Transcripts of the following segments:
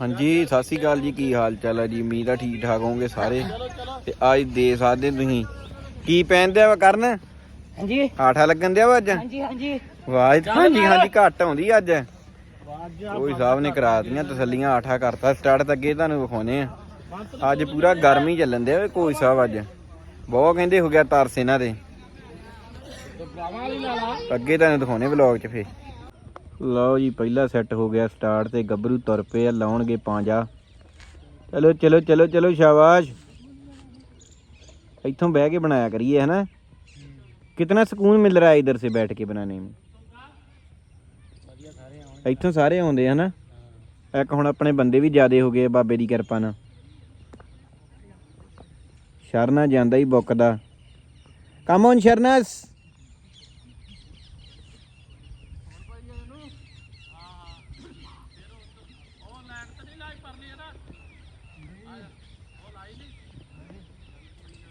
ਹਾਂਜੀ ਸਤਿ ਸ਼੍ਰੀ ਅਕਾਲ ਜੀ ਕੀ ਹਾਲ ਚਾਲ ਹੈ ਜੀ? ਉਮੀਦ ਆ ਠੀਕ ਠਾਕ ਹੋਵੋਗੇ ਸਾਰੇ। ਤੇ ਅੱਜ ਦੇ ਸਕਦੇ ਤੁਸੀਂ। ਕੀ ਪਹਿਨਦੇ ਵਾ ਕਰਨ? ਹਾਂਜੀ। ਆਠਾ ਲੱਗਣ ਦਿਆ ਵਾ ਅੱਜ? ਹਾਂਜੀ ਹਾਂਜੀ। ਆਵਾਜ਼ ਹਾਂਜੀ ਹਾਂਜੀ ਘੱਟ ਆਉਂਦੀ ਅੱਜ। ਕੋਈ ਸਾਹਿਬ ਨੇ ਕਰਾ ਦਿੱਤੀਆਂ ਤਸੱਲੀਆਂ ਆਠਾ ਕਰਤਾ ਸਟਾਰਟ ਤਾਂ ਅੱਗੇ ਤੁਹਾਨੂੰ ਵਿਖਾਉਨੇ ਆ। ਅੱਜ ਪੂਰਾ ਗਰਮੀ ਚੱਲਣ ਦਿਆ ਕੋਈ ਸਾਹਿਬ ਅੱਜ। ਬਹੁਤ ਕਹਿੰਦੇ ਹੋ ਗਿਆ ਤਰਸ ਇਹਨਾਂ ਦੇ। ਅੱਗੇ ਤੁਹਾਨੂੰ ਦਿਖਾਉਨੇ ਵਲੌਗ 'ਚ ਫੇ ਲਓ ਜੀ ਪਹਿਲਾ ਸੈੱਟ ਹੋ ਗਿਆ ਸਟਾਰਟ ਤੇ ਗੱਭਰੂ ਤੁਰ ਪਏ ਆ ਲਾਉਣਗੇ ਪਾਂਜਾ ਚਲੋ ਚਲੋ ਚਲੋ ਚਲੋ ਸ਼ਾਬਾਸ਼ ਇੱਥੋਂ ਬਹਿ ਕੇ ਬਣਾਇਆ ਕਰੀਏ ਹੈ ਨਾ कितना सुकून मिल रहा है इधर से बैठ के बनाने में ਇੱਥੋਂ ਸਾਰੇ ਆਉਂਦੇ ਹਨਾ ਇੱਕ ਹੁਣ ਆਪਣੇ ਬੰਦੇ ਵੀ ਜ਼ਿਆਦੇ ਹੋ ਗਏ ਆ ਬਾਬੇ ਦੀ ਕਿਰਪਾ ਨਾਲ ਸ਼ਰਨਾ ਜਾਂਦਾ ਹੀ ਬੁੱਕਦਾ ਕਮ ਔਨ ਸ਼ਰਨਸ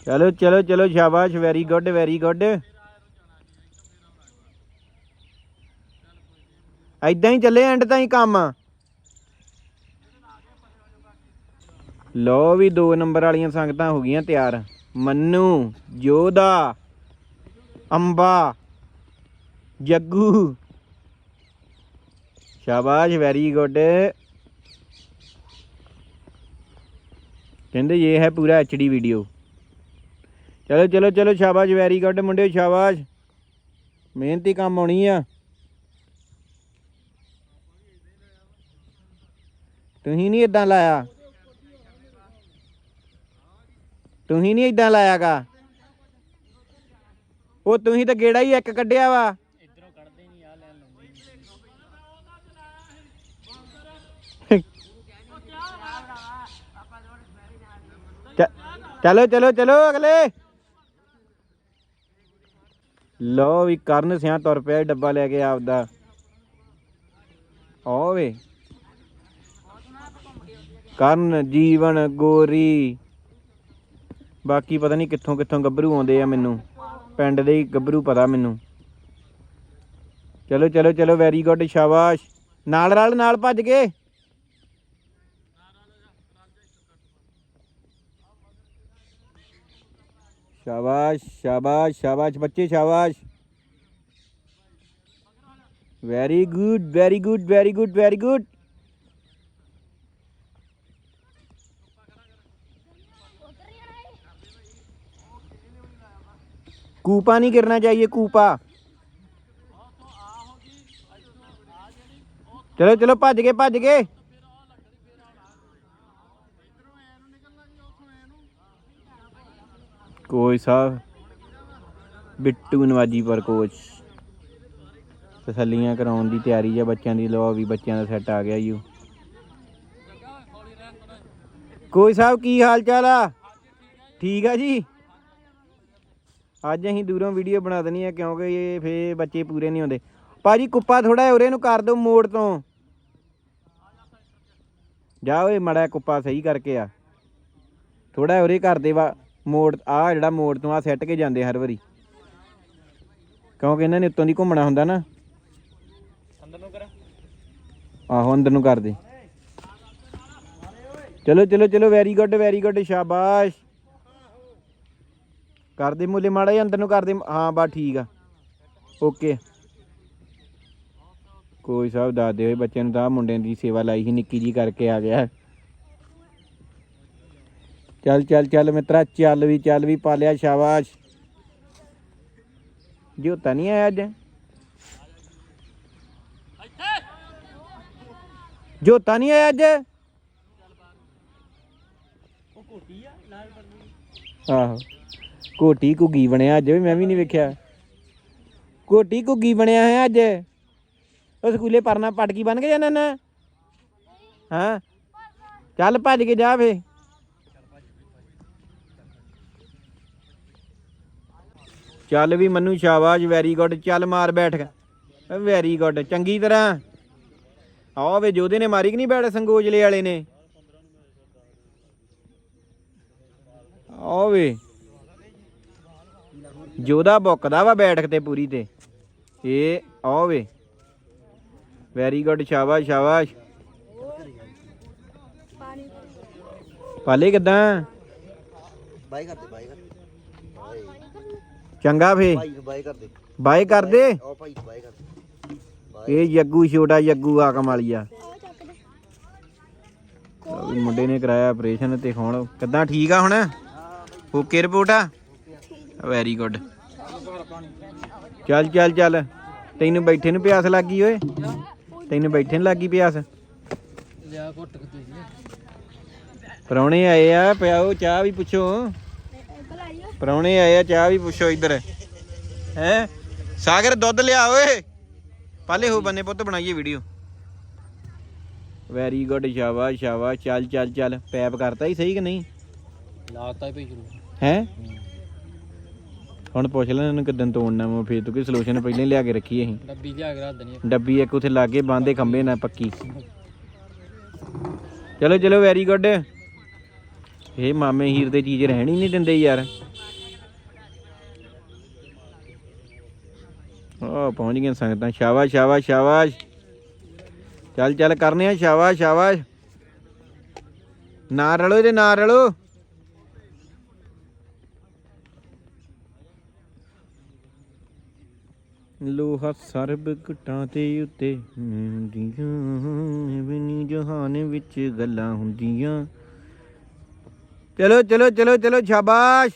ਚਲੋ ਚਲੋ ਚਲੋ, ਸ਼ਾਬਾਸ਼ ਵੈਰੀ ਗੁੱਡ ਵੈਰੀ ਗੁੱਡ ਐਦਾਂ ਹੀ ਚੱਲੇ ਐਂਡ ਤਾਂ ਹੀ ਕੰਮ। ਲੋ ਵੀ 2 ਨੰਬਰ ਵਾਲੀਆਂ ਸੰਗਤਾਂ ਹੋ ਗਈਆਂ ਤਿਆਰ। ਮੰਨੂ ਜੋਦਾ ਅੰਬਾ, ਜੱਗੂ। ਸ਼ਾਬਾਸ਼ ਵੈਰੀ ਗੁੱਡ ਕਹਿੰਦੇ ਇਹ ਹੈ ਪੂਰਾ ਐਚਡੀ ਵੀਡੀਓ ਚਲੋ ਚਲੋ ਚਲੋ ਸ਼ਾਬਾਸ਼ ਵੈਰੀ ਗੁੱਡ ਮੁੰਡਿਓ ਸ਼ਾਬਾਸ਼। ਮਿਹਨਤੀ ਕੰਮ ਆਉਣੀ ਆ। ਤੁਸੀਂ ਨਹੀਂ ਇਦਾਂ ਲਾਇਆ। ਤੁਸੀਂ ਨਹੀਂ ਇਦਾਂ ਲਾਇਆਗਾ। ਉਹ ਤੁਸੀਂ ਤਾਂ ਗੇੜਾ ਹੀ ਇੱਕ ਕੱਢਿਆ ਵਾ। ਇਧਰੋਂ ਕੱਢਦੇ ਨਹੀਂ ਆ ਲੈਣ ਲਾਉਂਦੇ ਚ- ਚਲੋ ਚਲੋ ਚਲੋ ਅਗਲੇ। ਲੋ ਵੀ ਕਰਨ ਸਿਆ ਤੁਰ ਪਿਆ ਡੱਬਾ ਲੈ ਕੇ ਆਪਦਾ। ਓਵੇ ਕਰਨ, ਜੀਵਨ, ਗੋਰੀ। ਬਾਕੀ ਪਤਾ ਨਹੀਂ ਕਿੱਥੋਂ ਕਿੱਥੋਂ ਗੱਭਰੂ ਆਉਂਦੇ ਆ ਮੈਨੂੰ। ਪਿੰਡ ਦੇ ਹੀ ਗੱਭਰੂ ਪਤਾ ਮੈਨੂੰ। ਚਲੋ ਚਲੋ ਚਲੋ ਵੈਰੀ ਗੁੱਡ ਸ਼ਾਬਾਸ਼। ਨਾਲ ਰਲ, ਨਾਲ ਭੱਜ ਗਏ। शाबाश शाबाश शाबाश बच्चे, शाबाश। Very good very good very good very good कूपा नहीं गिरना चाहिए, कूपा। चलो चलो, भज गए भज गए। ਕੋਚ ਸਾਹਿਬ ਬਿੱਟੂ ਨਵਾਜੀ ਪਰ ਕੋਚ ਤਸੱਲੀਆਂ ਕਰਾਉਣ ਦੀ ਤਿਆਰੀ ਆ ਬੱਚਿਆਂ ਦੀ ਲੋ ਵੀ ਬੱਚਿਆਂ ਦਾ ਸੈੱਟ ਆ ਗਿਆ ਯੂ ਕੋਈ ਸਾਹਿਬ ਕੀ ਹਾਲ ਚਾਲ ਆ ਠੀਕ ਆ ਜੀ ਅੱਜ ਅਸੀਂ ਦੂਰੋਂ ਵੀਡੀਓ ਬਣਾ ਦਨੀ ਆ ਕਿਉਂਕਿ ਇਹ ਫੇ ਬੱਚੇ ਪੂਰੇ ਨਹੀਂ ਹੁੰਦੇ ਭਾਜੀ ਕੁੱਪਾ ਥੋੜਾ ਉਰੇ ਨੂੰ ਕਰ ਦਿਓ ਮੋੜ ਤੋਂ ਜਾ ਓਏ ਮੜਾ ਕੁੱਪਾ ਸਹੀ ਕਰਕੇ ਆ ਥੋੜਾ ਉਰੇ ਕਰ ਦੇ ਵਾ ਮੋੜ ਆ ਜਿਹੜਾ ਮੋੜ ਤੋਂ ਆ ਸੈੱਟ ਕੇ ਜਾਂਦੇ ਹਰ ਵਾਰੀ। ਕਿਉਂਕਿ ਇਹਨਾਂ ਨੇ ਉੱਤੋਂ ਦੀ ਘੁੰਮਣਾ ਹੁੰਦਾ ਨਾ। ਅੰਦਰ ਨੂੰ ਕਰ? ਆਹੋ ਅੰਦਰ ਨੂੰ ਕਰ ਦੇ ਚਲੋ ਚਲੋ ਚਲੋ ਵੈਰੀ ਗੁੱਡ ਵੈਰੀ ਗੁੱਡ ਸ਼ਾਬਾਸ਼। ਕਰ ਦੇ ਮੁੱਲੇ ਮਾੜਾ ਜਿਹਾ ਅੰਦਰ ਨੂੰ ਕਰ ਦੇ ਹਾਂ ਬਾ ਠੀਕ ਆ। ਓਕੇ ਕੋਈ ਸਾਹਿਬ ਦੱਸਦੇ ਹੋਏ ਬੱਚਿਆਂ ਨੂੰ ਤਾਂ ਮੁੰਡਿਆਂ ਦੀ ਸੇਵਾ ਲਾਈ ਸੀ ਨਿੱਕੀ ਜੀ ਕਰਕੇ ਆ ਗਿਆ। ਚੱਲ ਚੱਲ ਚੱਲ ਮਿੱਤਰਾ, ਚੱਲ ਵੀ ਚੱਲ ਵੀ ਪਾਲਿਆ ਸ਼ਾਬਾਸ਼। ਜੋਤਾ ਨਹੀਂ ਆਇਆ ਅੱਜ? ਜੋਤਾ ਨਹੀਂ ਆਇਆ ਅੱਜ? ਉਹ ਘੋਟੀ ਆਹੋ। ਕੋਟੀ ਘੁੱਗੀ ਬਣਿਆ ਅੱਜ, ਵੀ ਮੈਂ ਵੀ ਨਹੀਂ ਵੇਖਿਆ। ਕੋਟੀ ਘੁੱਗੀ ਬਣਿਆ ਹੈ ਅੱਜ? ਉਹ ਸਕੂਲੇ ਪਰਨਾ ਪਟਕੀ ਬਣ ਕੇ ਜਾਣਾ ਨਾ? ਹਾਂ? ਚੱਲ ਭੱਜ ਕੇ ਜਾ ਫੇ। ਚੱਲ ਵੀ ਮੰਨੂ ਸ਼ਾਬਾਸ਼ ਵੈਰੀ ਗੁੱਡ ਚੱਲ ਮਾਰ ਬੈਠ ਵੈਰੀ ਗੁੱਡ ਚੰਗੀ ਤਰ੍ਹਾਂ। ਆਹ ਵੇ ਜੋਦੇ ਨੇ ਮਾਰੀ ਕਿ ਨਹੀਂ ਬੈਠ ਸੰਗੋਜਲੇ ਵਾਲੇ ਨੇ? ਆਹ ਵੇ। ਜੋਦਾ ਬੁੱਕਦਾ ਵਾ ਬੈਠਕ ਤੇ ਪੂਰੀ ਤੇ। ਇਹ ਆਹ ਵੇ। ਵੈਰੀ ਗੁੱਡ ਸ਼ਾਬਾਸ਼ ਸ਼ਾਬਾਸ਼। ਪਾਲੇ ਕਿਦਾਂ? ਬਾਈ ਕਰਦੇ ਬਾਈ ਕਰਦੇ ਬਾਈ ਚੰਗਾ ਫੇ। ਭਾਈ ਬਾਏ ਉਹ ਭਾਈ ਕਰਦੇ ਬਾਈ ਇਹ ਜੱਗੂ ਛੋਟਾ ਜੱਗੂ ਆ। ਕਮਾਲੀਆ ਉਹ ਵੀ ਮੁੰਡੇ ਨੇ ਕਰਾਇਆ ਆਪਰੇਸ਼ਨ ਤੇ ਹੁਣ ਕਿਦਾਂ ਠੀਕ ਆ ਹੁਣ? ਓਕੇ ਰਿਪੋਰਟ ਆ? ਵੈਰੀ ਗੁੱਡ ਚੱਲ ਚੱਲ ਚੱਲ। ਤੈਨੂੰ ਬੈਠੇ ਨੂੰ ਪਿਆਸ ਲੱਗੀ ਓਏ। ਤੈਨੂੰ ਬੈਠੇ ਨੂੰ ਲੱਗੀ ਪਿਆਸ। ਲਿਆ ਘੁੱਟ ਕੇ ਤੁਸੀਂ। ਪਰੌਣੇ ਆਏ ਆ ਪਿਆਓ ਚਾਹ ਵੀ ਪੁੱਛੋ। ਪਰੌਣੇ ਆਏ ਆ ਚਾਹ ਵੀ ਪੁੱਛੋ ਇੱਧਰ। ਹੈ? ਸਾਗਰ ਦੁੱਧ ਲਿਆ ਓਏ। ਪਾਲੇ ਹੋ ਬੰਨੇ ਪੁੱਤ ਬਣਾਈਏ ਵੀਡੀਓ ਵੈਰੀ ਗੁੱਡ ਸ਼ਾਬਾਸ਼ ਸ਼ਾਬਾਸ਼। ਚੱਲ ਚੱਲ ਚੱਲ। ਪੈਪ ਕਰਤਾ ਹੀ ਸਹੀ ਕਿ ਨਹੀਂ? ਲਾਤਾ ਹੀ ਭਈ ਸ਼ੁਰੂ। ਹੈ? ਹੁਣ ਪੁੱਛ ਲੈ ਇਹਨੂੰ ਕਿਦਾਂ ਤੋੜਨਾ ਵਾ ਫੇਰ ਤੂੰ ਕੋਈ ਸੋਲੂਸ਼ਨ ਪਹਿਲਾਂ ਹੀ ਲਿਆ ਕੇ ਰੱਖੀ ਅਸੀਂ। ਡੱਬੀ ਲਿਆ ਕੇ ਰੱਖ ਦੇਣੀ ਡੱਬੀ ਇੱਕ ਉਥੇ ਲਾਗੇ ਬਾਂਦੇ ਖੰਬੇ ਨਾਲ ਪੱਕੀ। ਚਲੋ ਚਲੋ ਵੈਰੀ ਗੁੱਡ ਇਹ ਮਾਮੇ ਹੀਰ ਦੇ ਚੀਜ਼ ਰਹਿਣ ਨਹੀਂ ਦਿੰਦੇ ਯਾਰ। ਆ ਪਹੁੰਚ ਗਈਆਂ ਸੰਗਤਾਂ। ਸ਼ਾਬਾਸ਼ ਸ਼ਾਬਾਸ਼ ਸ਼ਾਬਾਸ਼। ਚੱਲ ਚੱਲ ਕਰਨੇ ਆ। ਸ਼ਾਬਾਸ਼ ਸ਼ਾਬਾਸ਼। ਨਾ ਰਲੋ ਇਹਦੇ, ਨਾ ਰਲੋ। ਲੋਹਾ ਸਰਬ ਘਟਾਂ ਤੇ ਉੱਤੇ ਹੁੰਦੀਆਂ ਬਿਨੀ ਜਹਾਨ ਵਿੱਚ ਗੱਲਾਂ ਹੁੰਦੀਆਂ। ਚਲੋ ਚਲੋ ਚਲੋ ਚਲੋ, ਸ਼ਾਬਾਸ਼।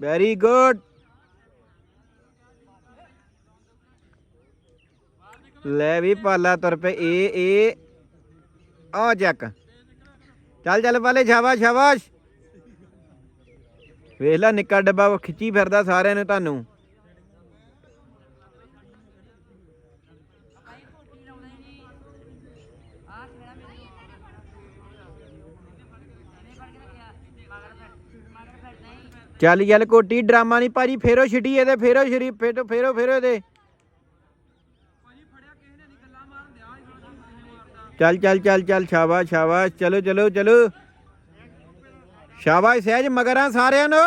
ਵੈਰੀ ਗੁੱਡ ਲੈ ਵੀ ਪਾਲਾ ਤੁਰ ਪਏ ਏ ਏ ਆ ਜੱਕ। ਚੱਲ ਚੱਲ ਪਾਲੇ, ਸ਼ਾਬਾਸ਼ ਸ਼ਾਬਾਸ਼। ਵੇਖ ਲੈ, ਨਿੱਕਾ ਡੱਬਾ ਖਿੱਚੀ ਫਿਰਦਾ ਸਾਰਿਆਂ ਨੂੰ ਤੁਹਾਨੂੰ। ਚੱਲ ਚੱਲ ਕੋਟੀ, ਡਰਾਮਾ ਨਹੀਂ ਭਾਜੀ, ਫੇਰੋ ਛਿਟੀ ਇਹਦੇ, ਫੇਰੋ ਸ਼ਰੀ ਫੇਰੋ ਫੇਰੋ ਫੇਰੋ ਇਹਦੇ। ਚੱਲ ਚੱਲ ਚੱਲ ਚੱਲ ਸ਼ਾਬਾਸ਼ ਸ਼ਾਬਾਸ਼ ਚਲੋ ਚਲੋ ਚਲੋ। ਸ਼ਾਬਾਸ਼ ਸਹਿਜ ਮਗਰਾਂ ਸਾਰਿਆਂ ਨੂੰ।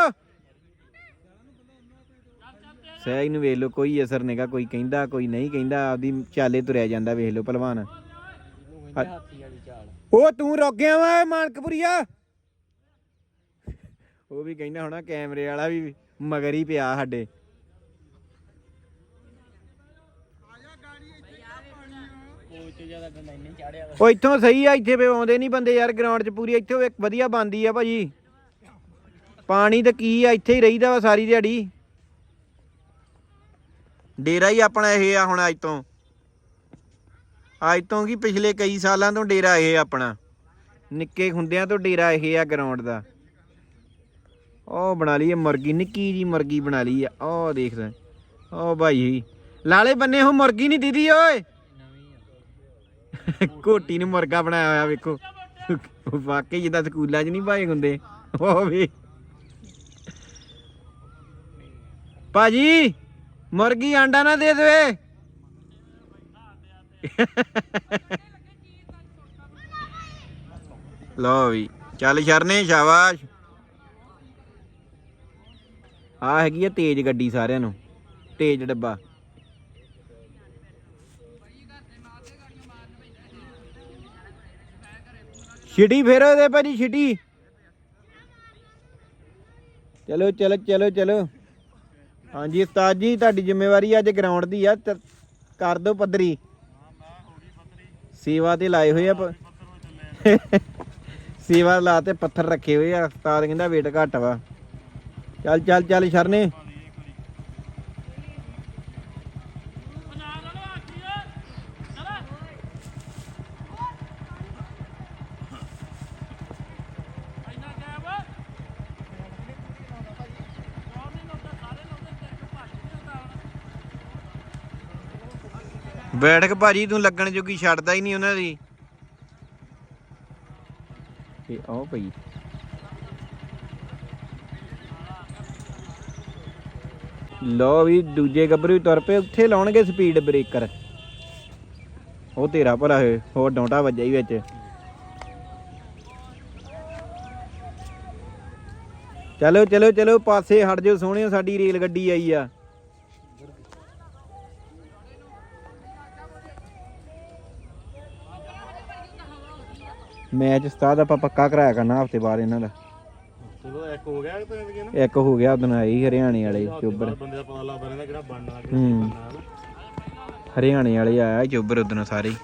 ਸਹਿਜ ਨੂੰ ਵੇਖ ਲਓ ਕੋਈ ਅਸਰ ਨਹੀਂਗਾ ਕੋਈ ਕਹਿੰਦਾ ਕੋਈ ਨਹੀਂ ਕਹਿੰਦਾ ਆਪਦੀ ਚਾਲੇ ਤੁਰਿਆ ਜਾਂਦਾ ਵੇਖ ਲਓ ਪਹਿਲਵਾਨ ਉਹ ਤੂੰ ਰੁਕ ਗਿਆ ਵਾ ਮਾਨਕਪੁਰੀਆ। ਉਹ ਵੀ ਕਹਿੰਦਾ ਹੋਣਾ ਕੈਮਰੇ ਵਾਲਾ ਵੀ ਮਗਰ ਹੀ ਪਿਆ ਸਾਡੇ ਕੋਈ ਤੇ ਜ਼ਿਆਦਾ ਬੰਦਾ ਇੰਨੇ ਚਾੜਿਆ ਵਾ ਉਹ ਇੱਥੋਂ ਸਹੀ ਆ, ਇੱਥੇ ਵੇ ਆਉਂਦੇ ਨਹੀਂ ਬੰਦੇ ਯਾਰ ਗਰਾਊਂਡ 'ਚ ਪੂਰੀ, ਇੱਥੇ ਇੱਕ ਵਧੀਆ ਬੰਦੀ ਆ ਭਾਜੀ। ਪਾਣੀ ਤਾਂ ਕੀ ਆ, ਇੱਥੇ ਹੀ ਰਹੀਦਾ ਵਾ ਸਾਰੀ ਦਿਹਾੜੀ। ਡੇਰਾ ਹੀ ਆਪਣਾ ਇਹ ਆ ਹੁਣ ਅੱਜ ਤੋਂ। ਅੱਜ ਤੋਂ ਕੀ ਪਿਛਲੇ ਕਈ ਸਾਲਾਂ ਤੋਂ ਡੇਰਾ ਇਹ ਆਪਣਾ। ਨਿੱਕੇ ਹੁੰਦਿਆਂ ਤੋਂ ਡੇਰਾ ਇਹ ਆ ਗਰਾਊਂਡ ਦਾ। ਉਹ ਬਣਾ ਲਈ ਮੁਰਗੀ, ਨਿੱਕੀ ਜੀ ਮੁਰਗੀ ਬਣਾ ਲਈ ਆ ਉਹ ਦੇਖ ਲੈ। ਉਹ ਭਾਈ, ਲਾਲੇ ਬੰਨੇ ਹੋ ਮੁਰਗੀ ਨਹੀਂ ਦੀਦੀ, ਓਏ। ਕੋਟੀ ਨੂੰ ਮੁਰਗਾ ਬਣਾਇਆ ਹੋਇਆ, ਵੇਖੋ। ਵਾਕਈ ਜਿੱਦਾਂ ਸਕੂਲਾਂ 'ਚ ਨਹੀਂ ਭਾਏ ਹੁੰਦੇ। ਉਹ ਵੀ। ਭਾਜੀ, ਮੁਰਗੀ ਆਂਡਾ ਨਾ ਦੇ ਦੇਵੇ। ਲਓ ਵੀ, ਚੱਲ ਸ਼ਰਨੇ, ਸ਼ਾਬਾਸ਼। ਆ ਹੈਗੀ ਆ ਤੇਜ਼ ਗੱਡੀ ਸਾਰਿਆਂ ਨੂੰ। ਤੇਜ਼ ਡੱਬਾ। ਛਿਟੀ ਫੇਰੋ ਦੇ ਭਾਜੀ ਛਿਟੀ। ਚਲੋ ਚਲੋ ਚਲੋ ਚਲੋ। ਹਾਂਜੀ, ਉਸਤਾਦ ਜੀ, ਤੁਹਾਡੀ ਜ਼ਿੰਮੇਵਾਰੀ ਅੱਜ ਗਰਾਊਂਡ ਦੀ ਆ ਕਰ ਦਿਓ ਪੱਧਰੀ। ਸੇਵਾ ਤੇ ਲਾਏ ਹੋਏ ਆ ਸੇਵਾ ਲਾ ਤੇ ਪੱਥਰ ਰੱਖੇ ਹੋਏ ਆ, ਉਸਤਾਦ ਕਹਿੰਦਾ ਵੇਟ ਘੱਟ ਵਾ। ਚੱਲ ਚੱਲ ਚੱਲ, ਸ਼ਰਨੇ। ਬੈਠਕ ਭਾਜੀ, ਤੂੰ ਲੱਗਣ ਜੋਗੀ ਛੱਡਦਾ ਹੀ ਨਹੀਂ ਉਹਨਾਂ ਦੀ। ਇਹ ਆਓ ਭਈ। ਲੋ ਵੀ, ਦੂਜੇ ਗੱਭਰੂ ਵੀ ਤੁਰ ਪਏ, ਉੱਥੇ ਲਾਉਣਗੇ ਸਪੀਡ ਬ੍ਰੇਕਰ ਉਹ ਤੇਰਾ ਭਰਾ ਹੋਏ ਹੋਰ ਡੌਂਟਾ ਵੱਜਿਆ ਹੀ ਵਿੱਚ। ਚਲੋ ਚਲੋ ਚਲੋ, ਪਾਸੇ ਹਟ ਜਾਓ, ਸੋਹਣਿਓ, ਸਾਡੀ ਰੇਲ ਗੱਡੀ ਆਈ ਆ। ਮੈਚ ਉਸਤਾਦ ਆਪਾਂ ਪੱਕਾ ਕਰਾਇਆ ਕਰਨਾ ਹਫ਼ਤੇ ਬਾਅਦ ਇਹਨਾਂ ਦਾ। ਚਲੋ ਇੱਕ ਹੋ ਗਿਆ ਤੇ ਕਿ ਨਾ? ਇੱਕ ਹੋ ਗਿਆ ਉਦੋਂ ਆਈ ਹਰਿਆਣੇ ਵਾਲੇ ਚੋਬਰ ਬੰਦੇ ਦਾ ਪਤਾ ਲੱਗਦਾ ਰਹਿੰਦਾ ਕਿਹੜਾ ਬਣਨਾ ਹੂੰ। ਹਰਿਆਣੇ ਵਾਲੇ ਆਇਆ ਚੋਬਰ ਉਦੋਂ ਸਾਰੇ। ਹੀ।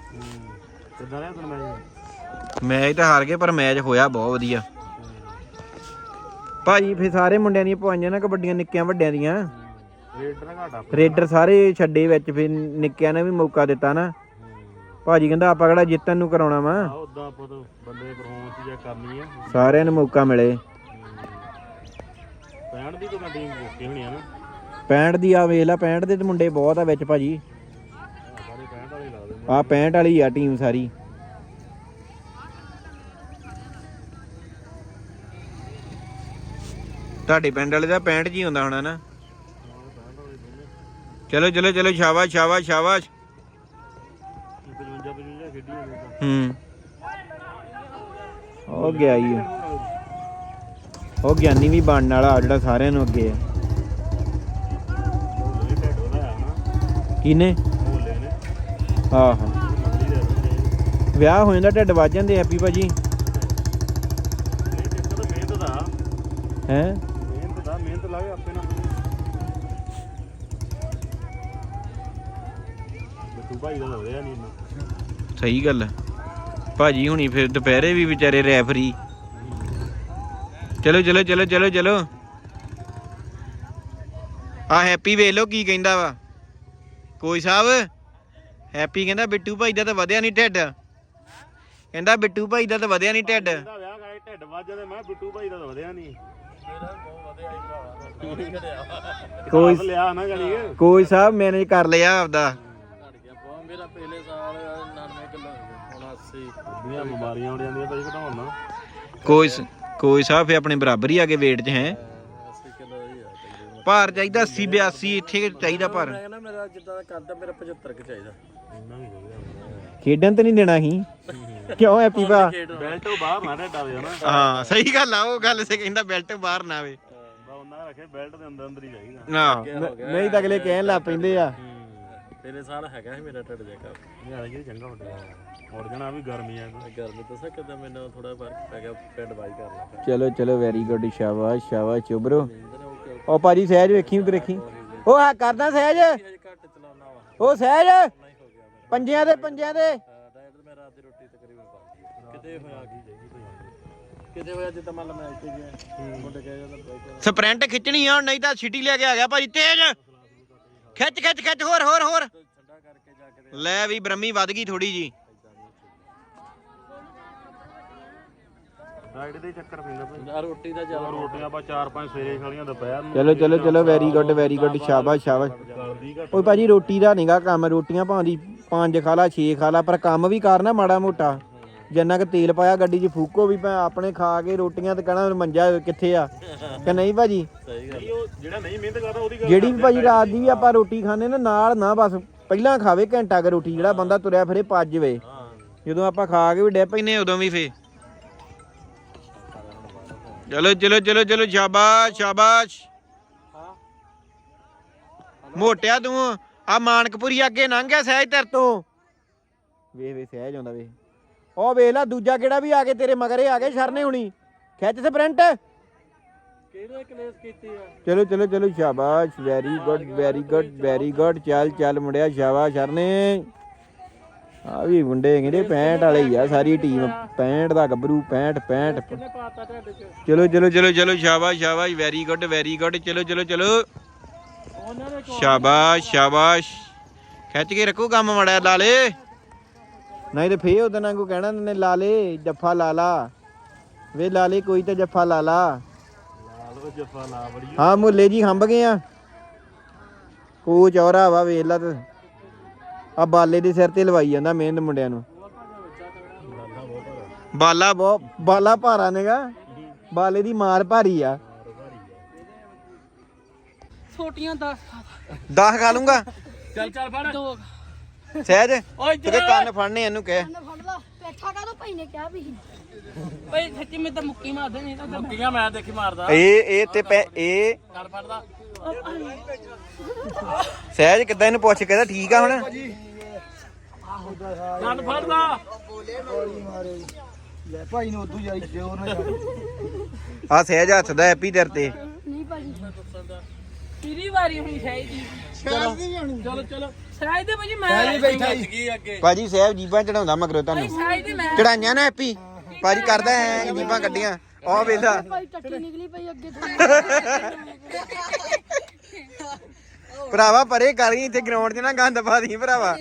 ਕਿੱਦਾਂ ਰਿਹਾ ਤੁਹਾਨੂੰ ਮੈਂ ਮੈਚ ਤਾਂ ਹਾਰ ਗਏ ਪਰ ਮੈਚ ਹੋਇਆ ਬਹੁਤ ਵਧੀਆ। ਭਾਜੀ ਫੇ ਸਾਰੇ ਮੁੰਡਿਆਂ ਦੀਆਂ ਪਵਾਈਆਂ ਨਾ ਕਬੱਡੀਆਂ ਨਿੱਕਿਆਂ ਵੱਡਿਆਂ ਦੀਆਂ। ਘਾਟਾ। ਰੇਡਰ ਸਾਰੇ ਛੱਡੇ ਵਿੱਚ ਫੇ ਨਿੱਕਿਆਂ ਨੇ ਵੀ ਮੌਕਾ ਦਿੱਤਾ ਨਾ। ਭਾਜੀ ਕਹਿੰਦਾ ਆਪਾਂ ਕਿਹੜਾ ਜਿੱਤਣ ਨੂੰ ਕਰਾਉਣਾ ਵਾ। ਆ ਉਦਾਂ ਆਪਾਂ ਤਾਂ ਬੰਦੇ ਦੀ ਪਰਫਾਰਮੈਂਸ ਚੈੱਕ ਕਰਨੀ ਹੈ ਸਾਰਿਆਂ ਨੂੰ ਮੌਕਾ ਮਿਲੇ। ਪੈਣ ਦੀ ਤਾਂ ਟੀਮ ਓਕੇ ਹੋਣੀ ਆ ਨਾ। 65 ਦੀ ਆ ਵੇਖ ਲੈ 65 ਦੇ ਤੇ ਮੁੰਡੇ ਬਹੁਤ ਆ ਵਿੱਚ ਭਾਜੀ। ਆਹ ਸਾਰੇ 65 ਵਾਲੇ ਹੀ ਲੱਗਦੇ ਆ 65 ਵਾਲੀ ਆ ਟੀਮ ਸਾਰੀ। ਤੁਹਾਡੇ ਪਿੰਡ ਵਾਲੇ ਦਾ 65 ਜੀ ਹੁੰਦਾ ਹੋਣਾ ਨਾ। ਚਲੋ ਚਲੋ ਚਲੋ ਸ਼ਾਬਾਸ਼ ਸ਼ਾਬਾਸ਼ ਸ਼ਾਬਾਸ਼ 55 55 ਖੇਡੀ ਜਾਂਦੇ ਤਾਂ ਹੂੰ। ਹੋ ਗਿਆ ਓ। ਉਹ ਗਿਆਨੀ ਵੀ ਬਣਨ ਵਾਲਾ ਆ ਜਿਹੜਾ ਸਾਰਿਆਂ ਨੂੰ ਅੱਗੇ ਆ। ਹੋਲੇ ਢੱਡ ਵਧਾਇਆ ਨਾ। ਕਿਨੇ ਹੋਲੇ ਨੇ। ਆਹੋ। ਮੰਡੀ ਦੇ ਬੰਦੇ ਵਿਆਹ ਹੋ ਜਾਂਦਾ ਢਿੱਡ ਵੱਜ ਜਾਂਦੇ ਹੈਪੀ ਭਾਜੀ। ਇਹ ਟਿੱਕਰ ਤਾਂ ਮਿਹਨਤ ਦਾ। ਹੈ? ਮਿਹਨਤ ਦਾ ਮਿਹਨਤ ਲਾਵੇ ਆਪੇ ਨਾ। ਬੱਤੂ ਭਾਈ ਦਾ ਹੋਇਆ ਨਹੀਂ ਇੰਨਾ। ਸਹੀ ਗੱਲ ਹੈ। ਭਾਜੀ ਹੁਣੀ ਫਿਰ ਦੁਪਹਿਰੇ ਵੀ ਵਿਚਾਰੇ ਰੈਫਰੀ। ਚਲੋ ਚਲੋ ਚਲੋ ਚਲੋ ਚਲੋ। ਆ ਹੈਪੀ ਵੇਖ ਲਓ ਕੀ ਕਹਿੰਦਾ ਵਾ। ਕੋਈ ਸਾਹਿਬ ਹੈਪੀ ਕਹਿੰਦਾ ਬਿੱਟੂ ਭਾਈ ਦਾ ਤਾਂ ਵਧਿਆ ਨਹੀਂ ਢਿੱਡ। ਕਹਿੰਦਾ ਬਿੱਟੂ ਭਾਈ ਦਾ ਤਾਂ ਵਧਿਆ ਨਹੀਂ ਢਿੱਡ। ਇਹਦਾ ਵਿਆਹ ਕਰਾਏ ਢਿੱਡ ਵੱਜ ਜਾਂਦੇ। ਮੈਂ ਕਿਹਾ ਬਿੱਟੂ ਭਾਈ ਦਾ ਤਾਂ ਵਧਿਆ ਨਹੀਂ ਮੇਰਾ ਬਹੁਤ ਵਧਿਆ ਹੀ ਭਰਾ ਨਹੀਂ ਘਟਿਆ ਕੋਈ ਹਿਸਾਬ ਲਿਆ ਨਾ ਗਲੀ ਕੋਈ ਸਾਹਿਬ ਮੈਨੇਜ ਕਰ ਲਿਆ ਆਪਦਾ। ਮੇਰਾ ਪਹਿਲੇ ਸਾਲ 99 ਕਿਲੋ ਹੁਣ 80 ਦੀਆਂ ਬਿਮਾਰੀਆਂ ਹੋ ਜਾਂਦੀਆਂ ਭਾਈ ਘਟਾਉਣ ਨਾਲ ਕੋਈ ਸ- ਕੋਈ ਸਾਹਿਬ ਫੇ ਆਪਣੇ ਬਰਾਬਰ ਹੀ ਆ ਕੇ weight 'ਚ ਹੈ। 80 ਕਿਲੋ ਹੀ ਆ ਤਕਰੀਬਨ ਭਾਰ ਚਾਹੀਦਾ 80 82 ਇੱਥੇ ਚਾਹੀਦਾ ਭਾਰ। ਮੈਂ ਕਹਿੰਦਾ ਮੇਰਾ ਜਿੱਦਾਂ ਦਾ ਕਰਦਾ ਮੇਰਾ 75 ਕਿ ਚਾਹੀਦਾ। ਇੰਨਾ ਵੀ ਵਧੀਆ ਖੇਡਣ ਤੇ ਨਹੀਂ ਦੇਣਾ ਸੀ ਕਿਉਂ ਹੈਪੀ ਭਾ ਬੈਲਟ ਤੋਂ ਬਾਹਰ ਨਾ ਢੱਡਾ ਦੇ ਨਾ ਹਾਂ ਸਹੀ ਗੱਲ ਆ ਉਹ ਗੱਲ ਸੇ ਕਹਿੰਦਾ ਬੈਲਟ ਬਾਹਰ ਨਾ ਆਵੇ। ਬਾ ਉਹਨਾਂ ਰੱਖੇ ਬੈਲਟ ਦੇ ਅੰਦਰ ਅੰਦਰ ਹੀ ਚਾਹੀਦਾ। ਨਾ ਨਹੀਂ ਤਾਂ ਅਗਲੇ ਕਹਿਣ ਲੱਗ ਪੈਂਦੇ ਆ। ਪਹਿਲੇ ਸਾਲ ਹੈਗਾ ਸੀ ਮੇਰਾ ਢਿੱਡ ਜਿਹਾ ਕਰ ਨਿਆਣੇ ਜੀ ਚੰਗਾ ਹੁੰਦਾ ਮੁੜ ਜਾਣਾ ਵੀ ਗਰਮੀ ਆ ਗਰਮੀ ਦੱਸਾਂ ਕਿਦਾਂ ਮੈਨੂੰ ਥੋੜਾ ਫ਼ਰਕ ਪੈ ਗਿਆ ਪਿੰਡ ਵਾਈ ਕਰ ਲਿਆ ਚਲੋ ਚਲੋ ਵੈਰੀ ਗੁੱਡ ਸ਼ਾਬਾਸ਼ ਸ਼ਾਬਾਸ਼ ਚੁਬਰੋ ਉਹ ਭਾਜੀ ਸਹਿਜ ਵੇਖੀ ਉਧਰ ਦੇਖੀ। ਉਹ ਆ ਕਰਦਾ ਸਹਿਜ। ਹਜੇ ਘੱਟ ਚਲਾਉਣਾ ਵਾ। ਉਹ ਸਹਿਜ। ਨਹੀਂ ਹੋ ਗਿਆ ਮੇਰਾ। ਪੰਜਿਆਂ ਦੇ ਪੰਜਿਆਂ ਦੇ। ਡਾਇਟ ਤੇ ਮੈਂ ਰਾਤ ਦੀ ਰੋਟੀ ਤਕਰੀਬਨ ਪਾ ਲਈ ਕਿਤੇ ਹੋਇਆ ਕੀ? ਕਿਤੇ ਹੋਇਆ ਜਿੱਦਾਂ ਮੰਨ ਲਾ ਮੈਂ ਇੱਥੇ ਗਿਆ ਮੁੰਡੇ ਕਹੇ ਜਾਂਦਾ ਬਾਈਕ ਸਪ੍ਰਿੰਟ ਖਿੱਚਣੀ ਆ ਨਹੀਂ ਤਾਂ ਸਿਟੀ ਲੈ ਕੇ ਆ ਗਿਆ ਭਾਜੀ ਤੇਜ਼। ਖਿੱਚ ਖਿੱਚ ਖਿੱਚ ਹੋਰ ਹੋਰ ਹੋਰ। ਲੈ ਵੀ ਬ੍ਰਹਮੀ ਵੱਧ ਗਈ ਥੋੜੀ ਜੀ ਡਾਈਟ ਦੇ ਚੱਕਰ ਪੈਂਦਾ ਭਾਈ। ਰੋਟੀ ਦਾ ਜ਼ਿਆਦਾ ਰੋਟੀਆਂ ਆਪਾਂ ਚਾਰ ਪੰਜ ਸਵੇਰੇ ਖਾ ਲੀਆਂ ਦੁਪਹਿਰ ਨੂੰ। ਚਲੋ ਚਲੋ ਚਲੋ ਵੈਰੀ ਗੁੱਡ ਵੈਰੀ ਗੁੱਡ ਸ਼ਾਬਾਸ਼ ਸ਼ਾਬਾਸ਼। ਓਏ ਭਾਜੀ ਰੋਟੀ ਦਾ ਨੀਗਾ ਕੰਮ ਰੋਟੀਆਂ ਭਾਂਦੀ ਪੰਜ ਖਾ ਲਾ ਛੇ ਖਾ ਲਾ ਪਰ ਕੰਮ ਵੀ ਕਰਨਾ ਮਾੜਾ ਮੋਟਾ। ਜਿੰਨਾ ਕੁ ਤੇਲ ਪਾਇਆ ਗੱਡੀ 'ਚ ਫੂਕੋ ਵੀ ਭਾਵੇਂ ਆਪਣੇ ਖਾ ਕੇ ਰੋਟੀਆਂ ਤੇ ਕਹਣਾ ਮੰਜਾ ਕਿੱਥੇ ਆ? ਕਿ ਨਹੀਂ ਭਾਜੀ? ਸਹੀ ਗੱਲ ਨਹੀਂ ਉਹ ਜਿਹੜਾ ਨਹੀਂ ਮਿਹਨਤ ਕਰਦਾ ਉਹਦੀ ਗੱਲ ਜਿਹੜੀ ਵੀ ਭਾਜੀ ਰਾਤ ਦੀ ਵੀ ਆਪਾਂ ਰੋਟੀ ਖਾਂਦੇ ਨਾ ਨਾਲ ਨਾ ਬਸ ਪਹਿਲਾਂ ਖਾਵੇ ਘੰਟਾ ਕੁ ਰੋਟੀ ਜਿਹੜਾ ਬੰਦਾ ਤੁਰਿਆ ਫਿਰੇ ਪੱਜ ਜਵੇ। ਜਦੋਂ ਆਪਾਂ ਖਾ ਕੇ ਵੀ ਡੇ ਪੈਨੇ ਉਦੋਂ ਵੀ ਫੇ ਚਲੋ ਚਲੋ ਚਲੋ ਚਲੋ ਸ਼ਾਬਾਸ਼ ਸ਼ਾਬਾਸ਼। ਮੋਟਿਆ ਤੂੰ ਆ ਮਾਨਕਪੁਰੀ ਅੱਗੇ ਲੰਘ ਗਿਆ ਸਹਿਜ ਤੇਰੇ ਤੋਂ। ਵੇ ਵੇ ਸਹਿਜ ਆਉਂਦਾ ਵੇ ਉਹ ਵੇਖ ਲੈ ਦੂਜਾ ਕਿਹੜਾ ਵੀ ਆ ਕੇ ਤੇਰੇ ਮਗਰੇ ਆ ਗਏ ਸ਼ਰਨੇ ਹੁਣੀ। ਖਿੱਚ ਸਪ੍ਰਿੰਟ ਕਿਹੜੇ ਕਲੇਸ ਕੀਤੀ ਆ? ਚਲੋ ਚਲੋ ਚਲੋ ਸ਼ਾਬਾਸ਼ very good very good very good ਚੱਲ ਚੱਲ ਮੁੰਡਿਆ ਸ਼ਾਬਾਸ਼ ਸ਼ਰਨੇ। ਆ ਵੀ ਮੁੰਡੇ ਕਹਿੰਦੇ 65 ਵਾਲੇ ਹੀ ਆ ਸਾਰੀ ਟੀਮ 65 ਦਾ ਗੱਭਰੂ 65 65 ਕਿੰਨੇ ਪਾਤਾ ਢਿੱਡ ਚ? ਚਲੋ ਚਲੋ ਚਲੋ ਚਲੋ ਸ਼ਾਬਾਸ਼ ਸ਼ਾਬਾਸ਼ ਵੈਰੀ ਗੁੱਡ ਵੈਰੀ ਗੁੱਡ ਚਲੋ ਚਲੋ ਚਲੋ। ਸ਼ਾਬਾਸ਼ ਸ਼ਾਬਾਸ਼। ਖਿੱਚ ਕੇ ਰੱਖੋ ਕੰਮ ਮੜਿਆ ਲਾਲੇ ਨਹੀਂ ਤੇ ਫੇਰ ਉਹਦੇ ਨਾਲ ਕੋ ਕਹਿਣਾ ਨੇ ਲਾਲੇ ਜੱਫਾ ਲਾ ਲਾ। ਵੇ ਲਾਲੇ ਕੋਈ ਤਾਂ ਜੱਫਾ ਲਾ ਲਾ। ਲਾਲ ਉਹ ਜੱਫਾ ਲਾ ਬੜੀ ਹਾਂ ਮੁੱਲੇ ਜੀ ਹੰਬ ਗਏ ਆ। ਕੋਚ ਔਰਾ ਵਾ ਵੇਖ ਲਾ ਤੇ। ਆ ਬਾਲੇ ਦੇ ਸਿਰ ਤੇ ਲਵਾਈ ਜਾਂਦਾ ਮਿਹਨਤ ਮੁੰਡਿਆਂ ਨੂੰ। ਬਾਲਾ ਬਹੁਤ ਬਾਲਾ ਭਾਰਾ ਨੇਗਾ। ਬਾਲੇ ਦੀ ਮਾਰ ਭਾਰੀ ਆ। ਛੋਟੀਆਂ 10 10 ਖਾ ਲੂੰਗਾ ਚੱਲ ਚੱਲ ਫੜ। ਦੋ ਸਹਿਜ ਓਏ ਤੇਰੇ ਕੰਨ ਫੜਨੇ ਇਹਨੂੰ ਕਹਿ। ਕੰਨ ਫੜ ਲਾ ਪੇਠਾ ਕਾ ਭਾਈ ਨੇ ਕਿਹਾ ਵੀ? ਭਾਈ ਸੱਚੀ ਮੈਂ ਤਾਂ ਮੁੱਕੀ ਮਾਰਦੇ ਨਹੀਂ ਤਾਂ ਮੁੱਕੀਆਂ ਮੈਂ ਦੇਖੀ ਮਾਰਦਾ। ਇਹ ਇਹ ਤੇ ਪੈ ਇਹ ਕਰ ਫੜਦਾ ਸਹਿਜ ਕਿੱਦਾਂ ਇਹਨੂੰ ਪੁੱਛ ਕਹਿੰਦਾ ਠੀਕ ਆ ਹੁਣ? ਕੰਨ ਫੜਦਾ ਲੈ ਭਾਈ ਨੂੰ ਉਦੋਂ ਜਾਈ ਜੋਰ ਨਾ ਛੱਡ ਆ ਸਹਿਜ ਹੱਥ ਦਾ ਹੈਪੀ ਤੇਰੇ ਤੇ। ਨਹੀਂ ਭਾਜੀ ਤੇਰੀ ਵਾਰੀ ਹੋਣੀ ਸ਼ਾਇਦ ਦੀ ਚਲੋ ਚਲੋ। ਸ਼ਾਇਦ ਦੇ ਭਾਜੀ ਮੈਂ ਬੈਠਾ ਜੀ। ਕੀ ਅੱਗੇ। ਭਾਜੀ ਸਹਿਬ ਜੀਬਾਂ ਚੜਾਉਂਦਾ ਮਗਰੋਂ ਤੁਹਾਨੂੰ। ਸ਼ਾਇਦ ਦੇ ਮੈਂ ਚੜਾਈਆਂ ਨਾ ਹੈਪੀ ਭਾਜੀ ਕਰਦਾ ਹੈ ਜੀਬਾਂ ਕੱਢੀਆਂ। ਆ ਵੇਲਾ ਭਾਈ ਟੱਟੀ ਨਿਕਲੀ ਪਈ ਅੱਗੇ ਭਰਾਵਾ ਪਰੇ ਕਰ ਗਈ ਇੱਥੇ ਗਰਾਊਂਡ 'ਚ ਨਾ ਗੰਦ ਪਾ ਦੀ ਭਰਾਵਾ।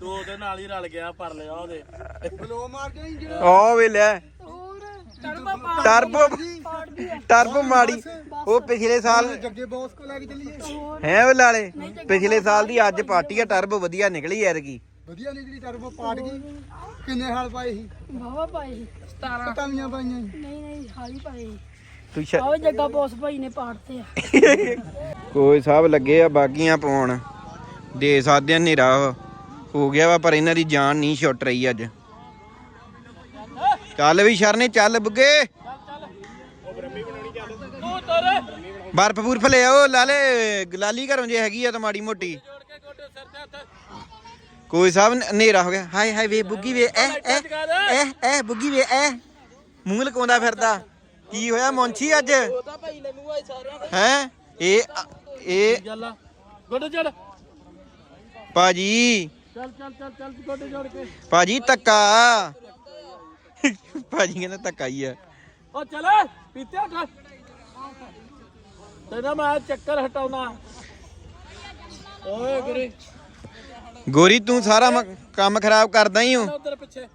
ਤੂੰ ਉਹਦੇ ਨਾਲ ਹੀ ਰਲ ਗਿਆ ਪਰ ਲਿਆ ਉਹਦੇ ਬਲੋ ਮਾਰ ਕੇ ਜਿਹੜਾ ਹੋਰ ਟੜਪਾ ਪਾ ਟਰਬੋ ਟਰਬੋ ਮਾੜੀ। ਉਹ ਪਿਛਲੇ ਸਾਲ ਜੱਗੇ ਬੌਸ ਕੋ ਲੈ ਕੇ ਚੱਲੀਏ। ਹੈ ਉਹ ਲਾਲੇ? ਪਿਛਲੇ ਸਾਲ ਦੀ ਅੱਜ ਪਾਰਟੀ ਆ ਟਰਬੋ ਵਧੀਆ ਨਿਕਲੀ ਕੀ ਵਧੀਆ ਨਿਕਲੀ ਟਰਬੋ ਪਾੜ ਗਈ। ਕਿੰਨੇ ਹਾਲ ਪਾਏ ਸੀ? ਵਾਵਾ ਪਾਏ ਸੀ। 17 ਟਾਮੀਆਂ ਪਾਈਆਂ ਸੀ। ਨਹੀਂ ਨਹੀਂ ਹਾਲੀ ਪਾਏ ਸੀ। ਤੂੰ ਸ਼ਾ- ਆਵੇ ਜੱਗਾ ਬੋਸ ਭਾਈ ਨੇ ਪਾੜਤੇ ਆ। ਕੋਈ ਸਾਹਿਬ ਲੱਗੇ ਆ ਬਾਗੀਆਂ ਪਾਉਣ। ਦੇ ਸਕਦੇ ਆ ਹਨੇਰਾ ਹੋ ਗਿਆ ਵਾ ਪਰ ਇਹਨਾਂ ਦੀ ਜਾਨ ਨਹੀਂ ਛੁੱਟ ਰਹੀ ਅੱਜ। ਚੱਲ ਵੀ ਸ਼ਰਨੇ ਚੱਲ ਬੁੱਗੇ। ਬਰਫ ਬੁਰਫ ਲੈ ਆਓ ਲਾਲੇ ਗਲਾਲੀ ਘਰੋਂ ਜੇ ਹੈਗੀ ਆ ਤਾਂ ਮਾੜੀ ਮੋਟੀ। ਕੋਈ ਸਾਹਿਬ ਹਨੇਰਾ ਹੋ ਗਿਆ। ਹਾਏ ਹਾਏ ਵੇ ਬੁੱਗੀ ਵੇ ਐ ਐ ਐ ਐ ਬੁੱਗੀ ਵੇ ਐ। ਮੂੰਹ ਲਕਾਉਂਦਾ ਫਿਰਦਾ। ਕੀ ਹੋਇਆ ਮੌਂਚੀ ਅੱਜ? ਹੈ? ਇਹ ਇਹ ਗੋਡੇ ਜੜ। ਭਾਜੀ। ਚੱਲ ਚੱਲ ਚੱਲ ਚੱਲ ਗੋਡੇ ਜੋੜ ਕੇ। ਭਾਜੀ ਧੱਕਾ। ਭਾਜੀ ਕਹਿੰਦਾ ਧੱਕਾ ਹੀ ਆ। ਉਹ ਚੱਲ ਪੀਤੇ ਉੱਠ ਤੇਰਾ ਮੈਂ ਚੱਕਰ ਹਟਾਉਣਾ। ਓਏ ਗੁਰੀ। ਗੋਰੀ ਤੂੰ ਸਾਰਾ ਮ- ਕੰਮ ਖਰਾਬ ਕਰਦਾ ਹੀ ਹੂੰ ਉਧਰ ਪਿੱਛੇ।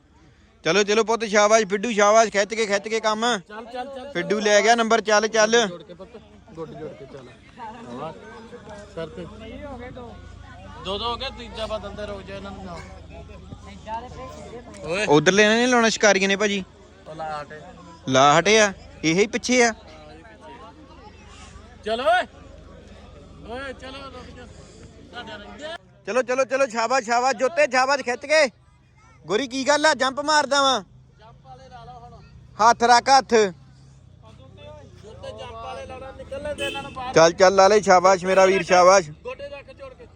ਚਲੋ ਚਲੋ ਪੁੱਤ ਸ਼ਾਬਾਸ਼ ਫਿੱਡੂ ਸ਼ਾਬਾਸ਼ ਖਿੱਚ ਕੇ ਖਿੱਚ ਕੇ ਕੰਮ। ਚੱਲ ਚੱਲ ਚੱਲ। ਫਿੱਡੂ ਲੈ ਗਿਆ ਨੰਬਰ ਚੱਲ ਚੱਲ। ਜੋੜ ਕੇ ਪੁੱਤ ਗੋਡੇ ਜੋੜ ਕੇ ਚੱਲ। ਸਰ ਤੇ। ਦੋ ਦੋ ਹੋ ਗਏ ਤੀਜਾ ਬਦਲ ਦੇ ਰੋ ਜਾ ਇਹਨਾਂ ਨੂੰ ਓਏ। ਉਧਰਲੇ ਇਹਨਾਂ ਨੇ ਲਾਉਣਾ ਸ਼ਿਕਾਰੀਆਂ ਨੇ ਭਾਜੀ? ਉਹ ਲਾ ਹਟੇ। ਲਾ ਹਟਿਆ ਇਹ ਹੀ ਪਿੱਛੇ ਆ। ਚਲੋ ਓਏ। ਓਏ ਚਲੋ ਰੁਕ ਜਾ। ਤੁਹਾਡਾ ਰਹਿੰਦੇ ਚਲੋ ਚਲੋ ਚਲੋ ਸ਼ਾਬਾਸ਼ ਸ਼ਾਬਾਸ਼ ਜੋਤੇ ਸ਼ਾਬਾਸ਼ ਖਿੱਚ ਕੇ। ਗੋਰੀ ਕੀ ਗੱਲ ਆ? ਜੰਪ ਮਾਰਦਾ ਵਾਂ। ਜੰਪ ਵਾਲੇ ਲਾ ਲਓ ਹੁਣ। ਹੱਥ ਰੱਖ ਹੱਥ। ਉੱਤੇ ਜੰਪ ਵਾਲੇ ਲਾਉਣਾ ਨਿਕਲ ਲੈਂਦੇ ਇਹਨਾਂ ਨੂੰ ਬਾਹਰ। ਚੱਲ ਚੱਲ ਲਾਲੇ ਸ਼ਾਬਾਸ਼ ਮੇਰਾ ਵੀਰ ਸ਼ਾਬਾਸ਼। ਗੋਡੇ ਰੱਖ ਜੋੜ ਕੇ।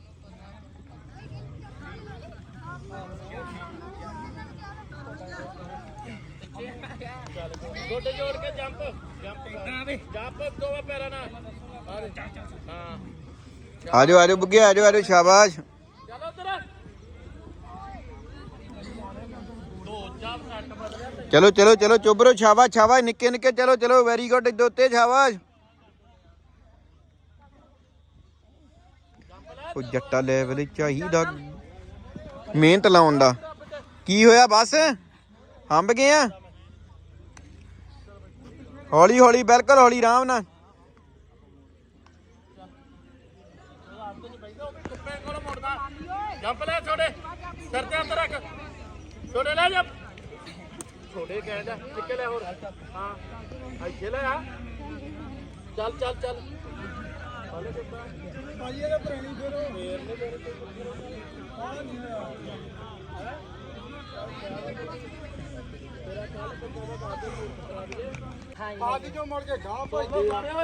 ਚੱਲ ਗੋਡੇ ਜੋੜ ਕੇ ਜੰਪ। ਆਜੋ ਆਜੋ ਬੁੱਗੇ, ਆਜੋ ਆਜੋ, ਸ਼ਾਬਾਸ਼। ਚਲੋ ਚਲੋ ਚਲੋ ਚਲੋ ਸ਼ਾਬਾਸ਼ ਸ਼ਾਬਾਸ਼, ਨਿੱਕੇ ਨਿੱਕੇ, ਚਲੋ ਚਲੋ ਵੈਰੀ ਗੁੱਡ ਦੋਤੇ ਸ਼ਾਬਾਸ਼। ਉਹ ਜੱਟਾ ਲੈਵਲ ਚਾਹੀਦਾ। ਮਿਹਨਤ ਲਾਉਣ ਦਾ। ਕੀ ਹੋਇਆ, ਬਸ? ਹੰਬ ਗਏ ਆ? ਹੌਲੀ ਹੌਲੀ, ਬਿਲਕੁਲ ਹੌਲੀ, ਆਰਾਮ ਨਾਲ। ਕੁੱਪੇ ਜੰਪ ਲੈ ਛੋੜੇ ਸਿਰ ਤੇ ਹੱਥ ਰੱਖ। ਛੋੜੇ ਲੈ ਜੰਪ। ਛੋੜੇ ਕਹਿ ਜਾ ਲੈ ਹੋਰ। ਹਾਂ, ਇੱਥੇ ਲੈ ਆ। ਚੱਲ ਚੱਲ ਚੱਲ। ਹਾਲੇ ਕੁੱਪਾ ਭਾਈ ਇਹਦੇ ਪੁਰਾਣੀ ਫੇਰੋ ਫੇਰ ਨੇ ਮੇਰੇ ਆਦੀ ਜੋ ਮੁੜ ਕੇ ਗਾਂ ਭਾਈ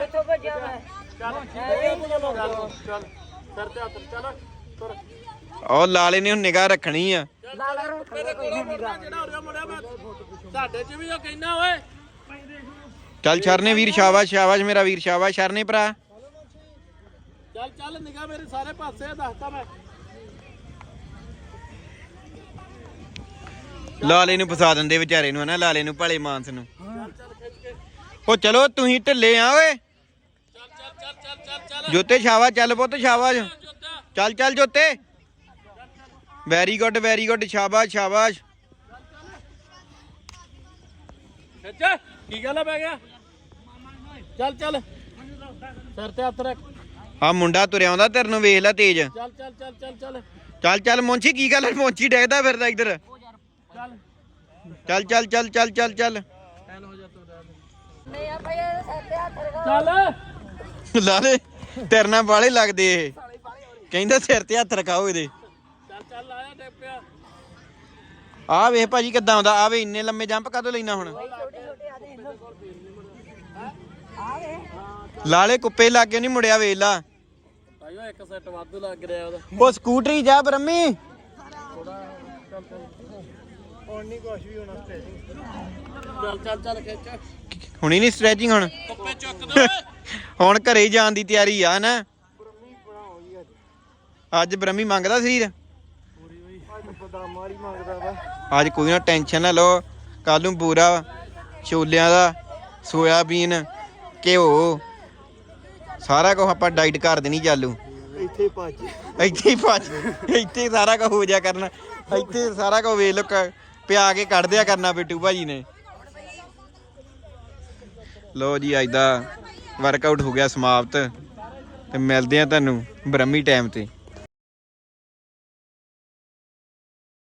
ਇੱਥੋਂ ਭੱਜਿਆ ਮੈਂ। ਚੱਲ ਚੱਲ ਚੱਲ ਸਿਰ ਤੇ ਹੱਥ ਚੱਲ ਤੁਰ। ਉਹ ਲਾਲੇ ਨੇ ਹੁਣ ਨਿਗਾਹ ਰੱਖਣੀ ਆ। ਮੇਰੇ ਕੋਲੋਂ ਮੁੜਨਾ ਜਿਹੜਾ ਹੋ ਰਿਹਾ ਮੁੜਿਆ ਮੈਂ ਤੁਹਾਡੇ ਚ ਵੀ ਉਹ ਕਹਿਣਾ ਓਏ। ਚੱਲ ਸ਼ਰਨੇ ਵੀਰ ਸ਼ਾਬਾਸ਼ ਸ਼ਾਬਾਸ਼ ਮੇਰਾ ਵੀਰ ਸ਼ਾਬਾਸ਼ ਸ਼ਰਨੇ ਭਰਾ। ਚੱਲ ਚੱਲ ਨਿਗਾਹ ਮੇਰੇ ਸਾਰੇ ਪਾਸੇ ਆ, ਦੱਸਤਾ ਮੈਂ। ਲਾਲੇ ਨੂੰ ਫਸਾ ਦਿੰਦੇ ਵਿਚਾਰੇ ਨੂੰ ਹਨਾ? ਲਾਲੇ ਨੂੰ ਭਲੇ ਮਾਨਸ ਨੂੰ। ਉਹ ਚਲੋ ਤੁਸੀਂ ਢਿੱਲੇ ਆ ਓਏ। ਜੋਤੇ ਸ਼ਾਬਾਸ਼ ਚੱਲ ਪੁੱਤ ਜੋਤਾ ਚੱਲ ਚੱਲ ਜੋਤੇ। ਵੈਰੀ ਗੁੱਡ ਵੈਰੀ ਗੁੱਡ ਸ਼ਾਬਾਸ਼ ਸ਼ਾਬਾਸ਼। ਖਿੱਚ ਕੀ ਗੱਲ ਆ ਪੈ ਗਿਆ? ਚੱਲ ਚੱਲ। ਸਿਰ ਤੇ ਹੱਥ ਰੱਖ। ਆ ਮੁੰਡਾ ਤੁਰਿਆ ਆਉਂਦਾ ਤੇਰੇ ਨੂੰ ਵੇਖ ਲੈ ਤੇਜ। ਚੱਲ ਚੱਲ ਚੱਲ ਚੱਲ ਚੱਲ। ਚੱਲ ਚੱਲ ਮੌਂਚੀ ਕੀ ਗੱਲ ਮੌਂਚੀ ਡੈਗਦਾ ਫਿਰਦਾ ਇੱਧਰ। ਚੱਲ ਚੱਲ ਚੱਲ ਚੱਲ ਚੱਲ ਚੱਲ। ਨਹੀਂ ਆ ਭਾਈ ਹੱਥ ਚੱਲ। ਲਾਲੇ ਤੇਰੇ ਨਾਲ ਵਾਲੇ ਲੱਗਦੇ ਇਹ। ਕਹਿੰਦਾ ਸਿਰ ਤੇ ਹੱਥ ਰਖਾਓ ਇਹਦੇ। ਚੱਲ ਚੱਲ ਆਇਆ ਟੇਪਿਆ ਆ ਵੇਖ ਭਾਜੀ ਕਿੱਦਾਂ ਆਉਂਦਾ ਆ ਵੇ ਇੰਨੇ ਲੰਮੇ ਜੰਪ ਕਦੋਂ ਲੈਣਾ ਹੁਣ? ਲਾਲੇ ਕੁੱਪੇ ਲਾਗੇ ਨਹੀਂ ਮੁੜਿਆ ਵੇਖ ਲਾ। ਭਾਈਓ ਇੱਕ ਸੈੱਟ ਵਾਧੂ ਲੱਗ ਰਿਹਾ ਉਹਦਾ। ਉਹ ਸਕੂਟਰੀ ਜਾ ਬ੍ਰਹਮੀ। ਹੁਣ ਨਹੀਂ ਕੁਝ ਵੀ ਹੋਣਾ ਸਟ੍ਰੈਚਿੰਗ ਚੱਲ ਚੱਲ ਚੱਲ ਖਿੱਚ। ਹੁਣੀ ਨਹੀਂ ਸਟ੍ਰੈਚਿੰਗ ਹੁਣ? ਪੱਪੇ ਚੁੱਕ ਦੋ। ਹੁਣ ਘਰੇ ਹੀ ਜਾਣ ਦੀ ਤਿਆਰੀ ਆ ਨਾ ਅੱਜ। ਬ੍ਰਹਮੀ ਮੰਗਦਾ ਸਰੀਰ? ਅੱਜ ਕੋਈ ਨਾ ਟੈਨਸ਼ਨ ਨਾ ਲਓ। ਕੱਲ ਨੂੰ ਪੂਰਾ ਛੋਲਿਆਂ ਦਾ ਸੋਇਆਬੀਨ ਘਿਓ। ਸਾਰਾ ਕੁਝ ਆਪਾਂ ਡਾਈਟ ਕਰ ਦੇਣੀ ਚਾਲੂ। ਇੱਥੇ ਭੱਜ। ਇੱਥੇ ਹੀ ਭੱਜ। ਇੱਥੇ ਹੀ ਸਾਰਾ ਕੁਝ ਹੋ ਜਾ ਕਰਨਾ। ਇੱਥੇ ਸਾਰਾ ਕੁਝ ਵੇਖ ਲੋ ਪਿਆ ਕੇ ਕੱਢ ਦਿਆ ਕਰਨਾ ਬਿੱਟੂ ਭਾਜੀ ਨੇ। ਲੋ ਜੀ, ਅੱਜ ਦਾ ਵਰਕਆਊਟ ਹੋ ਗਿਆ ਸਮਾਪਤ। ਤੇ ਮਿਲਦੇ ਆ ਤੁਹਾਨੂੰ ਬ੍ਰਹਮੀ ਟਾਈਮ ਤੇ।